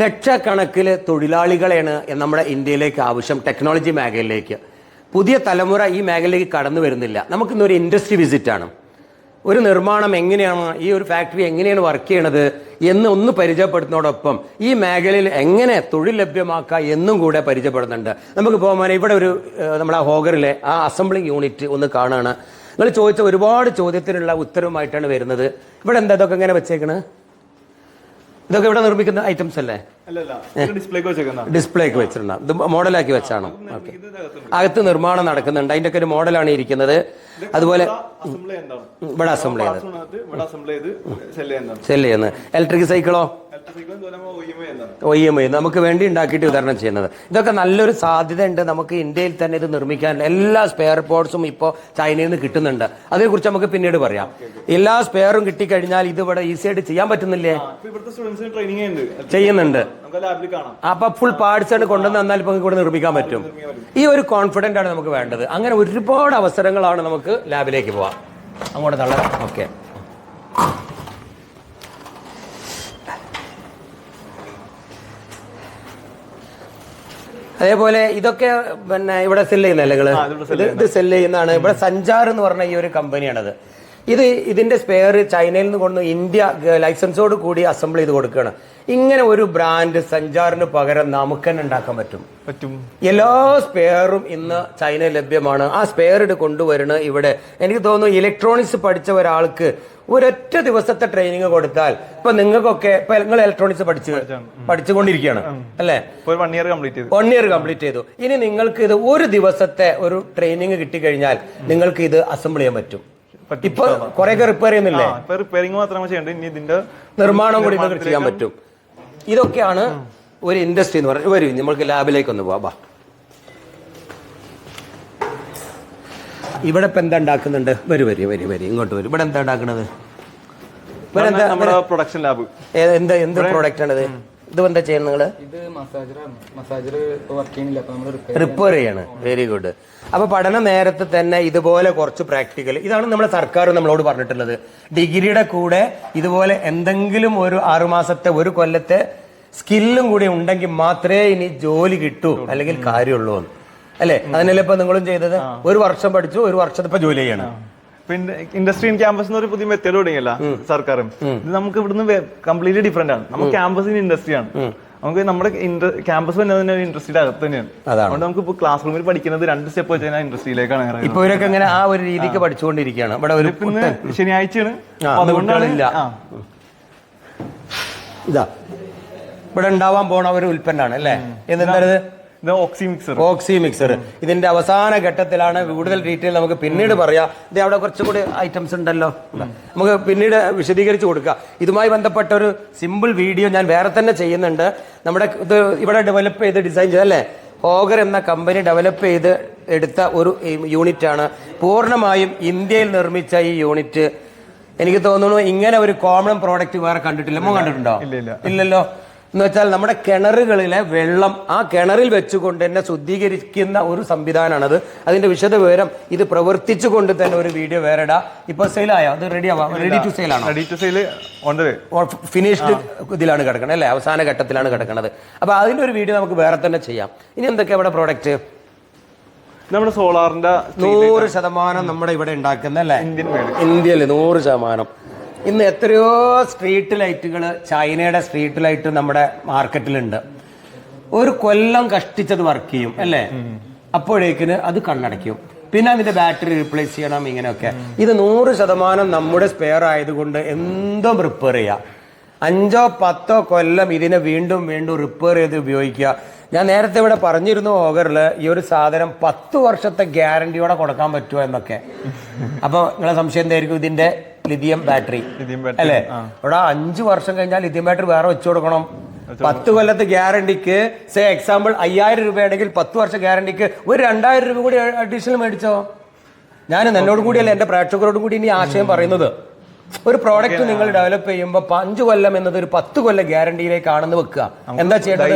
ലക്ഷക്കണക്കിന് തൊഴിലാളികളെയാണ് നമ്മുടെ ഇന്ത്യയിലേക്ക് ആവശ്യം ടെക്നോളജി മേഖലയിലേക്ക്. പുതിയ തലമുറ ഈ മേഖലയിലേക്ക് കടന്നു വരുന്നില്ല. നമുക്കിന്നൊരു ഇൻഡസ്ട്രി വിസിറ്റാണ്. ഒരു നിർമ്മാണം എങ്ങനെയാണ് ഈ ഒരു ഫാക്ടറി എങ്ങനെയാണ് വർക്ക് ചെയ്യണത് എന്ന് ഒന്ന് പരിചയപ്പെടുന്നതോടൊപ്പം ഈ മേഖലയിൽ എങ്ങനെ തൊഴിൽ ലഭ്യമാക്കാം എന്നും കൂടെ പരിചയപ്പെടുന്നുണ്ട്. നമുക്ക് പോകാൻ ഇവിടെ ഒരു നമ്മുടെ ഹോഗറിലെ ആ അസംബ്ലിംഗ് യൂണിറ്റ് ഒന്ന് കാണുകയാണ് നിങ്ങൾ ചോദിച്ച ഒരുപാട് ചോദ്യത്തിനുള്ള ഉത്തരവുമായിട്ടാണ് വരുന്നത്. ഇവിടെ എന്താ ഇതൊക്കെ എങ്ങനെ വെച്ചേക്കണ്? ഇതൊക്കെ ഇവിടെ നിർമ്മിക്കുന്ന ഐറ്റംസ് അല്ലേ? ഡിസ്പ്ലേക്ക് വെച്ചിട്ടുണ്ടാവും ഇത് മോഡലാക്കി വെച്ചാണ്. ഓക്കെ. അകത്ത് നിർമ്മാണം നടക്കുന്നുണ്ട്. അതിന്റെ ഒക്കെ ഒരു മോഡലാണ് ഇരിക്കുന്നത്. അതുപോലെ ഇവിടെ അസംബ്ലി ചെയ്ത് സെല്ല് ചെയ്യുന്നത്. ഇലക്ട്രിക് സൈക്കിളോ ഒ ഇ എം ഐ നമുക്ക് വേണ്ടി ഉണ്ടാക്കിയിട്ട് വിതരണം ചെയ്യുന്നത്. ഇതൊക്കെ നല്ലൊരു സാധ്യത ഉണ്ട് നമുക്ക് ഇന്ത്യയിൽ തന്നെ ഇത് നിർമ്മിക്കാൻ എല്ലാ സ്പെയർ പോർട്സും ഇപ്പോൾ ചൈനയിൽ നിന്ന് കിട്ടുന്നുണ്ട്. അതിനെക്കുറിച്ച് നമുക്ക് പിന്നീട് പറയാം. എല്ലാ സ്പെയറും കിട്ടിക്കഴിഞ്ഞാൽ ഇത് ഇവിടെ ഈസി ആയിട്ട് ചെയ്യാൻ പറ്റുന്നില്ലേ? ചെയ്യുന്നുണ്ട്. അപ്പൊ ഫുൾ പാർട്സ് ആണ് കൊണ്ടുവന്ന് എന്നാൽ ഇപ്പൊ ഇവിടെ നിർമ്മിക്കാൻ പറ്റും. ഈ ഒരു കോൺഫിഡന്റ് ആണ് നമുക്ക് വേണ്ടത്. അങ്ങനെ ഒരുപാട് അവസരങ്ങളാണ് നമുക്ക് ലാബിലേക്ക് പോവാം. അങ്ങോട്ട് തള്ളാം. ഓക്കെ അതേപോലെ ഇതൊക്കെ പിന്നെ ഇവിടെ സെല്ല് ചെയ്യുന്ന നിങ്ങൾ ഇത് സെല്ല് സെൽ ചെയ്യുന്നതാണ്. ഇവിടെ സഞ്ചാർ എന്ന് പറഞ്ഞ ഈ ഒരു കമ്പനിയാണത് ഇത് ഇതിന്റെ സ്പെയർ ചൈനയിൽ നിന്ന് കൊണ്ട് ഇന്ത്യ ലൈസൻസോട് കൂടി അസംബിൾ ചെയ്ത് കൊടുക്കുകയാണ്. ഇങ്ങനെ ഒരു ബ്രാൻഡ് സഞ്ചാറിന് പകരം നമുക്ക് തന്നെ ഉണ്ടാക്കാൻ പറ്റും. പറ്റും. എല്ലാ സ്പെയറും ഇന്ന് ചൈന ലഭ്യമാണ്. ആ സ്പെയർ ഇത് കൊണ്ടുവരുന്നത് ഇവിടെ എനിക്ക് തോന്നുന്നു ഇലക്ട്രോണിക്സ് പഠിച്ച ഒരാൾക്ക് ഒരൊറ്റ ദിവസത്തെ ട്രെയിനിങ് കൊടുത്താൽ ഇപ്പൊ നിങ്ങൾക്കൊക്കെ ഇപ്പൊ നിങ്ങൾ ഇലക്ട്രോണിക്സ് പഠിച്ചു പഠിച്ചുകൊണ്ടിരിക്കുകയാണ് അല്ലേ? വൺ ഇയർ കംപ്ലീറ്റ് ചെയ്തു. വൺ ഇയർ കംപ്ലീറ്റ് ചെയ്തു. ഇനി നിങ്ങൾക്ക് ഇത് ഒരു ദിവസത്തെ ഒരു ട്രെയിനിങ് കിട്ടിക്കഴിഞ്ഞാൽ നിങ്ങൾക്ക് ഇത് അസംബിൾ ചെയ്യാൻ പറ്റും. ഇപ്പൊ കുറെയൊക്കെ റിപ്പയർ ചെയ്യുന്നില്ലേ? ഇപ്പൊ റിപ്പയറിംഗ് മാത്രമേ ചെയ്യണ്ടേ? ഇനി ഇതിന്റെ നിർമ്മാണം കൂടി നിങ്ങൾക്ക് ചെയ്യാൻ പറ്റും. ഇതൊക്കെയാണ് ഒരു ഇൻഡസ്ട്രി എന്ന് പറഞ്ഞു വരും നമ്മൾക്ക് ലാബിലേക്ക് ഒന്ന് പോവാ. ഇവിടെ ഇപ്പൊ എന്താ ഉണ്ടാക്കുന്നുണ്ട്? വരും വരും വരും വരും. ഇങ്ങോട്ട് വരും. ഇവിടെ എന്താ ഉണ്ടാക്കുന്നത് പ്രൊഡക്ഷൻ ലാബ് എന്താ എന്ത് എന്ത് പ്രോഡക്റ്റ് ആണിത്? ഇത് എന്താ ചെയ്യുന്നത് നിങ്ങൾ? ഇത് മസാജറാണ്. മസാജർ വർക്ക് ചെയ്യുന്നില്ല അപ്പോൾ നമ്മൾ റിപ്പയർ ചെയ്യാണ്. വെരി ഗുഡ് അപ്പൊ പഠന നേരത്തെ തന്നെ ഇതുപോലെ കുറച്ച് പ്രാക്ടിക്കൽ ഇതാണ് നമ്മുടെ സർക്കാർ നമ്മളോട് പറഞ്ഞിട്ടുള്ളത്. ഡിഗ്രിയുടെ കൂടെ ഇതുപോലെ എന്തെങ്കിലും ഒരു ആറുമാസത്തെ ഒരു കൊല്ലത്തെ സ്കില്ലും കൂടി ഉണ്ടെങ്കിൽ മാത്രമേ ഇനി ജോലി കിട്ടൂ അല്ലെങ്കിൽ കാര്യമുള്ളൂ അല്ലേ? അതിനല്ലേ ഇപ്പൊ നിങ്ങളും ചെയ്തത്? ഒരു വർഷം പഠിച്ചു ഒരു വർഷത്തെ ഇപ്പൊ ജോലി ചെയ്യണം. പിന്നെ ഇൻഡസ്ട്രി ഇൻ ക്യാമ്പസ് എന്ന് ഒരു പുതിയ മെത്തേഡ് തുടങ്ങിയല്ല സർക്കാരും. ഇത് നമുക്ക് ഇവിടുന്ന് കംപ്ലീറ്റ്ലി ഡിഫറെന്റ് ആണ്. നമുക്ക് ക്യാമ്പസ് ഇൻഡസ്ട്രിയാണ് നമുക്ക് നമ്മുടെ ക്യാമ്പസ് തന്നെ തന്നെ ഇൻഡസ്ട്രിയുടെ അകത്ത് തന്നെയാണ്. അതുകൊണ്ട് നമുക്ക് ഇപ്പോൾ ക്ലാസ് റൂമിൽ പഠിക്കുന്നത് രണ്ട് സ്റ്റെപ്പ് വെച്ച് കഴിഞ്ഞാൽ ഇൻഡസ്ട്രിയിലേക്കാണ് ഇറങ്ങുന്നത്. ഇപ്പൊ ഇവരൊക്കെ ഇങ്ങനെ ആ ഒരു രീതിക്ക് പഠിച്ചുകൊണ്ടിരിക്കുകയാണ്. ഇവിടെ ഒരു ഇന്ന് ശനിയാഴ്ചയാണ്. അതുകൊണ്ടാണ്. ഇതാ. ഇവിടെ ഉണ്ടാവാൻ പോണ ഒരു ഉൽപ്പന്നമാണ് അല്ലേ? ഇത്. ഓക്സി മിക്സർ ഓക്സി മിക്സർ ഇതിന്റെ അവസാന ഘട്ടത്തിലാണ് കൂടുതൽ ഡീറ്റെയിൽ നമുക്ക് പിന്നീട് പറയാം. ഇത് അവിടെ കുറച്ചുകൂടി ഐറ്റംസ് ഉണ്ടല്ലോ. നമുക്ക് പിന്നീട് വിശദീകരിച്ച് കൊടുക്കാം. ഇതുമായി ബന്ധപ്പെട്ട ഒരു സിമ്പിൾ വീഡിയോ ഞാൻ വേറെ തന്നെ ചെയ്യുന്നുണ്ട്. നമ്മുടെ ഇത് ഇവിടെ ഡെവലപ്പ് ചെയ്ത് ഡിസൈൻ ചെയ്തല്ലേ ഹോഗർ എന്ന കമ്പനി ഡെവലപ്പ് ചെയ്ത് എടുത്ത ഒരു യൂണിറ്റ് ആണ്. പൂർണമായും ഇന്ത്യയിൽ നിർമ്മിച്ച ഈ യൂണിറ്റ് എനിക്ക് തോന്നുന്നു ഇങ്ങനെ ഒരു കോമൺ പ്രോഡക്റ്റ് വേറെ കണ്ടിട്ടില്ല. കണ്ടിട്ടുണ്ടോ? ഇല്ല, ഇല്ല. ഇല്ലല്ലോ. എന്ന് വെച്ചാൽ നമ്മുടെ കിണറുകളിലെ വെള്ളം ആ കിണറിൽ വെച്ചുകൊണ്ട് തന്നെ ശുദ്ധീകരിക്കുന്ന ഒരു സംവിധാനമാണത്. അതിന്റെ വിശദ വിവരം ഇത് പ്രവർത്തിച്ചു കൊണ്ട് തന്നെ ഒരു വീഡിയോ വേറെ ഇടാം ഇപ്പൊ സെയിലായോ അത് റെഡി ആവാം? റെഡി ടു സെയിൽ ആണ്? റെഡി ടു സെയിൽ ഫിനിഷ്ഡ് ഇതിലാണ് കിടക്കുന്നത് അല്ലേ? അവസാന ഘട്ടത്തിലാണ് കിടക്കുന്നത് അപ്പൊ അതിന്റെ ഒരു വീഡിയോ നമുക്ക് വേറെ തന്നെ ചെയ്യാം. ഇനി എന്തൊക്കെയാ ഇവിടെ പ്രോഡക്റ്റ് നമ്മുടെ സോളാറിന്റെ നൂറ് ശതമാനം നമ്മുടെ ഇവിടെ ഉണ്ടാക്കുന്ന അല്ലേ? ഇന്ത്യയിൽ നൂറ് ശതമാനം. ഇന്ന് എത്രയോ സ്ട്രീറ്റ് ലൈറ്റുകൾ ചൈനയുടെ സ്ട്രീറ്റ് ലൈറ്റ് നമ്മുടെ മാർക്കറ്റിലുണ്ട്. ഒരു കൊല്ലം കഷ്ടിച്ചത് വർക്ക് ചെയ്യും അല്ലേ? അപ്പോഴേക്കിന് അത് കണ്ണടയ്ക്കും. പിന്നെ അതിന്റെ ബാറ്ററി റീപ്ലേസ് ചെയ്യണം ഇങ്ങനെയൊക്കെ. ഇത് നൂറ് ശതമാനം നമ്മുടെ സ്പെയർ ആയതുകൊണ്ട് എന്തും റിപ്പയർ ചെയ്യാം. അഞ്ചോ പത്തോ കൊല്ലം ഇതിനെ വീണ്ടും വീണ്ടും റിപ്പയർ ചെയ്ത് ഉപയോഗിക്കുക. ഞാൻ നേരത്തെ ഇവിടെ പറഞ്ഞിരുന്നു ഓഗറിൽ ഈ ഒരു സാധനം പത്ത് വർഷത്തെ ഗ്യാരണ്ടിയോടെ കൊടുക്കാൻ പറ്റുമോ എന്നൊക്കെ. അപ്പൊ നിങ്ങളെ സംശയം എന്തായിരിക്കും? ഇതിന്റെ ലിഥിയം ബാറ്ററി. അല്ലേ? ഇവിടെ അഞ്ചു വർഷം കഴിഞ്ഞാൽ ലിഥിയം ബാറ്ററി വേറെ വെച്ചു കൊടുക്കണം. പത്ത് കൊല്ലത്തെ ഗ്യാരണ്ടിക്ക് സേ എക്സാമ്പിൾ അയ്യായിരം രൂപയാണെങ്കിൽ പത്ത് വർഷം ഗ്യാരണ്ടിക്ക് ഒരു രണ്ടായിരം രൂപ കൂടി അഡീഷണൽ മേടിച്ചോ? ഞാൻ എന്നോട് കൂടിയല്ല എന്റെ പ്രേക്ഷകരോടും കൂടി ഇനി ആശയം പറയുന്നത്. ഒരു പ്രോഡക്റ്റ് നിങ്ങൾ ഡെവലപ്പ് ചെയ്യുമ്പോൾ അഞ്ചു കൊല്ലം എന്നത് ഒരു പത്ത് കൊല്ലം ഗ്യാരണ്ടിയിലേക്കാണെന്ന് വെക്കുക. എന്താ ചെയ്യേണ്ടത്?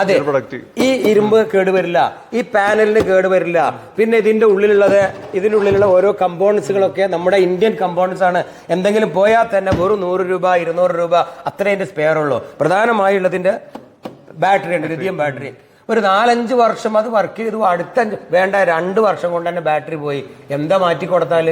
അതെ. ഈ ഇരുമ്പ് കേടുവരില്ല ഈ പാനലിന് കേടുവരില്ല പിന്നെ ഇതിന്റെ ഉള്ളിലുള്ളത് ഇതിനുള്ളിലുള്ള ഓരോ കമ്പോണൻസുകളൊക്കെ നമ്മുടെ ഇന്ത്യൻ കമ്പോണൻസ് ആണ്. എന്തെങ്കിലും പോയാൽ തന്നെ വെറും നൂറ് രൂപ ഇരുന്നൂറ് രൂപ അത്രേ അതിന്റെ സ്പെയർ ഉള്ളൂ. പ്രധാനമായുള്ളതിന്റെ ബാറ്ററി ഉണ്ട് ലിഥിയം ബാറ്ററി ഒരു നാലഞ്ച് വർഷം അത് വർക്ക് ചെയ്തു. അടുത്ത വേണ്ട രണ്ട് വർഷം കൊണ്ട് തന്നെ ബാറ്ററി പോയി. എന്താ മാറ്റി കൊടുത്താൽ?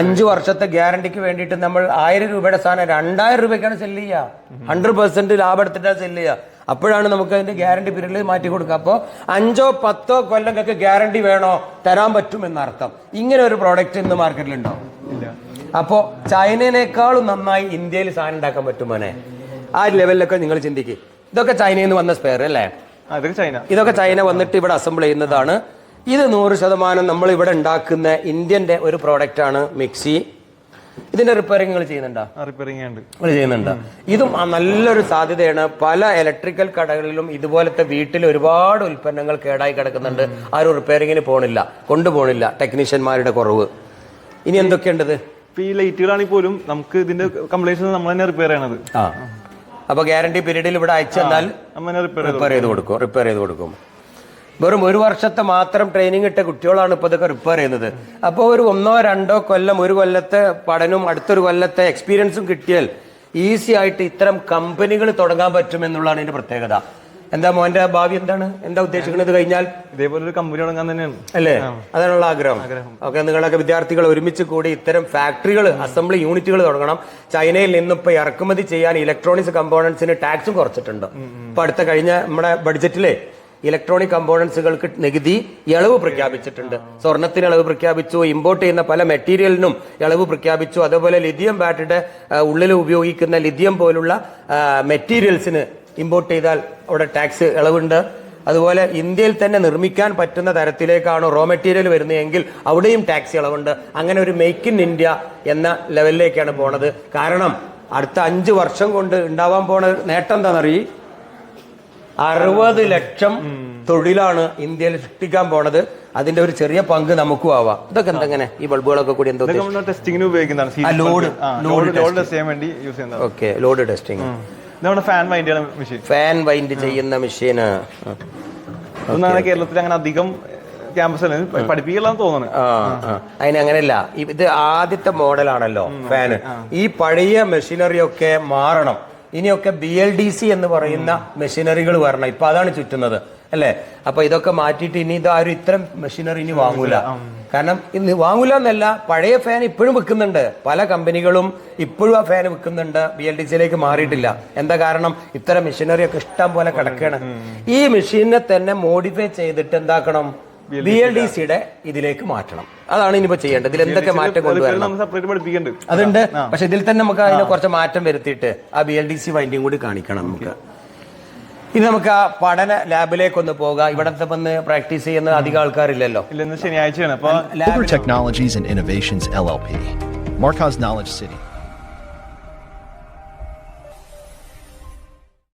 അഞ്ചു വർഷത്തെ ഗ്യാരണ്ടിക്ക് വേണ്ടിയിട്ട് നമ്മൾ ആയിരം രൂപയുടെ സാധനം രണ്ടായിരം രൂപയ്ക്കാണ് സെല്ല് ചെയ്യുക ഹൺഡ്രഡ് പെർസെന്റ് ലാഭം എടുത്തിട്ടാണ് സെല്ല് ചെയ്യുക അപ്പോഴാണ് നമുക്ക് അതിന്റെ ഗ്യാരണ്ടി പീരീഡിൽ മാറ്റി കൊടുക്കുക. അപ്പോൾ അഞ്ചോ പത്തോ കൊല്ലങ്ങൾക്ക് ഗ്യാരണ്ടി വേണോ? തരാൻ പറ്റും എന്നർത്ഥം ഇങ്ങനെ ഒരു പ്രോഡക്റ്റ് ഇന്ന് മാർക്കറ്റിലുണ്ടോ അപ്പോൾ ചൈനേനേക്കാളും നന്നായി ഇന്ത്യയിൽ സാധനം ഉണ്ടാക്കാൻ പറ്റും മോനെ. ആ ലെവലിലൊക്കെ നിങ്ങൾ ചിന്തിക്കും. ഇതൊക്കെ ചൈനയിൽ നിന്ന് വന്ന സ്പെയർ അല്ലേ? ചൈന. ഇതൊക്കെ ചൈന വന്നിട്ട് ഇവിടെ അസംബിൾ ചെയ്യുന്നതാണ്. ഇത് നൂറ് ശതമാനം നമ്മൾ ഇവിടെ ഉണ്ടാക്കുന്ന ഇന്ത്യന്റെ ഒരു പ്രോഡക്റ്റ് ആണ് മിക്സി. ഇതിന്റെ റിപ്പയറിംഗ് നിങ്ങൾ ചെയ്യുന്നുണ്ടോ? റിപ്പയറിംഗ് ഉണ്ട്. നിങ്ങൾ ചെയ്യുന്നുണ്ട്? ഇതും നല്ലൊരു സാധ്യതയാണ്. പല ഇലക്ട്രിക്കൽ കടകളിലും ഇതുപോലത്തെ വീട്ടിൽ ഒരുപാട് ഉൽപ്പന്നങ്ങൾ കേടായി കിടക്കുന്നുണ്ട്. ആരും റിപ്പയറിങ്ങിന് പോണില്ല. കൊണ്ടുപോണില്ല. ടെക്നീഷ്യന്മാരുടെ കുറവ്. ഇനി എന്തൊക്കെയുണ്ടത് ഈ ലൈറ്റുകളാണെങ്കിൽ പോലും നമുക്ക് ഇതിന്റെ കംപ്ലൈൻസ് നമ്മൾ തന്നെ റിപ്പയർ ചെയ്യണത്. ആ അപ്പൊ ഗ്യാരണ്ടി പീരീഡിൽ ഇവിടെ അയച്ചു തന്നാൽ റിപ്പയർ ചെയ്ത് കൊടുക്കും റിപ്പയർ ചെയ്ത് കൊടുക്കും. വെറും ഒരു വർഷത്തെ മാത്രം ട്രെയിനിങ് ഇട്ട കുട്ടികളാണ് ഇപ്പോൾ ഇതൊക്കെ റിപ്പയർ ചെയ്യുന്നത്. അപ്പോൾ ഒരു ഒന്നോ രണ്ടോ കൊല്ലം ഒരു കൊല്ലത്തെ പഠനവും അടുത്തൊരു കൊല്ലത്തെ എക്സ്പീരിയൻസും കിട്ടിയാൽ ഈസി ആയിട്ട് ഇത്തരം കമ്പനികൾ തുടങ്ങാൻ പറ്റും എന്നുള്ളതാണ് ഇതിന്റെ പ്രത്യേകത. എന്താ മോന്റെ ഭാവി എന്താണ്? എന്താ ഉദ്ദേശിക്കുന്നത്? കഴിഞ്ഞാൽ ഇതേപോലെ ഒരു കമ്പനി തുടങ്ങാൻ തന്നെയാണ്. അല്ലേ? അതാണുള്ള ആഗ്രഹം. ഓക്കെ നിങ്ങളൊക്കെ വിദ്യാർത്ഥികൾ ഒരുമിച്ച് കൂടി ഇത്തരം ഫാക്ടറികൾ അസംബ്ലി യൂണിറ്റുകൾ തുടങ്ങണം. ചൈനയിൽ നിന്ന് ഇപ്പൊ ഇറക്കുമതി ചെയ്യാൻ ഇലക്ട്രോണിക്സ് കമ്പോണൻസിന് ടാക്സും കുറച്ചിട്ടുണ്ട്. ഇപ്പൊ അടുത്ത കഴിഞ്ഞ നമ്മുടെ ബഡ്ജറ്റിലെ ഇലക്ട്രോണിക് കമ്പോണൻസുകൾക്ക് നികുതി ഇളവ് പ്രഖ്യാപിച്ചിട്ടുണ്ട്. സ്വർണത്തിന് ഇളവ് പ്രഖ്യാപിച്ചു ഇമ്പോർട്ട് ചെയ്യുന്ന പല മെറ്റീരിയലിനും ഇളവ് പ്രഖ്യാപിച്ചു. അതുപോലെ ലിഥിയം ബാറ്ററിയുടെ ഉള്ളിൽ ഉപയോഗിക്കുന്ന ലിഥിയം പോലുള്ള മെറ്റീരിയൽസിന് ഇമ്പോർട്ട് ചെയ്താൽ അവിടെ ടാക്സ് ഇളവുണ്ട്. അതുപോലെ ഇന്ത്യയിൽ തന്നെ നിർമ്മിക്കാൻ പറ്റുന്ന തരത്തിലേക്കാണ് റോ മെറ്റീരിയൽ വരുന്നതെങ്കിൽ അവിടെയും ടാക്സ് ഇളവുണ്ട്. അങ്ങനെ ഒരു മെയ്ക്ക് ഇൻ ഇന്ത്യ എന്ന ലെവലിലേക്കാണ് പോണത്. കാരണം അടുത്ത അഞ്ച് വർഷം കൊണ്ട് ഉണ്ടാവാൻ പോണ നേട്ടം എന്താണെന്നറിയി? അറുപത് ലക്ഷം തൊഴിലാണ് ഇന്ത്യയിൽ സൃഷ്ടിക്കാൻ പോണത്. അതിന്റെ ഒരു ചെറിയ പങ്ക് നമുക്കും ആവാം. ഇതൊക്കെ എന്തെങ്ങനെ ഈ ബൾബുകളൊക്കെ കൂടി എന്തോ ടെസ്റ്റിംഗിന് ടെസ്റ്റിങ്ങിന് ഉപയോഗിക്കുന്നതാണ്. ലോഡ് ലോഡ് ടെസ്റ്റ് ചെയ്യാൻ വേണ്ടി യൂസ് ഓക്കെ ലോഡ് ടെസ്റ്റിംഗ് നമ്മുടെ ഫാൻ വൈൻഡ് ചെയ്യുന്ന മെഷീൻ ഫാൻ വൈൻഡ് ചെയ്യുന്ന മെഷീന് ഇതൊന്നാണ് കേരളത്തിൽ അങ്ങനെ അധികം ക്യാമ്പസ് പഠിപ്പിക്കലാന്ന് തോന്നുന്നത് ആ ആ. അതിന് അങ്ങനെയല്ല. ഇത് ആദ്യത്തെ മോഡലാണല്ലോ ഫാന് ഈ പഴയ മെഷീനറി ഒക്കെ മാറണം. ഇനിയൊക്കെ ബി എൽ ഡി സി എന്ന് പറയുന്ന മെഷീനറികൾ വരണം. ഇപ്പൊ അതാണ് ചുറ്റുന്നത്. അല്ലേ? അപ്പൊ ഇതൊക്കെ മാറ്റിയിട്ട് ഇനി ഇത് ആരും ഇത്തരം മെഷീനറി ഇനി വാങ്ങൂല. കാരണം ഇന്ന് വാങ്ങൂല എന്നല്ല പഴയ ഫാൻ ഇപ്പോഴും വിൽക്കുന്നുണ്ട്. പല കമ്പനികളും ഇപ്പോഴും ആ ഫാൻ വിൽക്കുന്നുണ്ട്. ബി എൽ ഡി സിയിലേക്ക് മാറിയിട്ടില്ല. എന്താ കാരണം? ഇത്തരം മെഷീനറി ഒക്കെ ഇഷ്ടം പോലെ കിടക്കണം. ഈ മെഷീനെ തന്നെ മോഡിഫൈ ചെയ്തിട്ട് എന്താക്കണം? ബി എൽ ഡി സിയുടെ ഇതിലേക്ക് മാറ്റണം. അതാണ് ഇനിയിപ്പോ ചെയ്യേണ്ടത്. ഇതിൽ എന്തൊക്കെ മാറ്റം കൊണ്ടുവരണം? അതുണ്ട്. പക്ഷെ ഇതിൽ തന്നെ നമുക്ക് അതിനെ കുറച്ച് മാറ്റം വരുത്തിയിട്ട് ആ B L D C winding കൂടി കാണിക്കണം നമുക്ക്. ഇനി നമുക്ക് ആ പഠന ലാബിലേക്ക് ഒന്ന് പോകാം. ഇവിടത്തെ വന്ന് പ്രാക്ടീസ് ചെയ്യുന്ന അധികം ആൾക്കാരില്ലല്ലോ. ഇല്ലെന്ന് ശനിയാഴ്ചയാണ്. അപ്പൊ lab Uber Technologies and Innovations LLP, Marcos Knowledge City.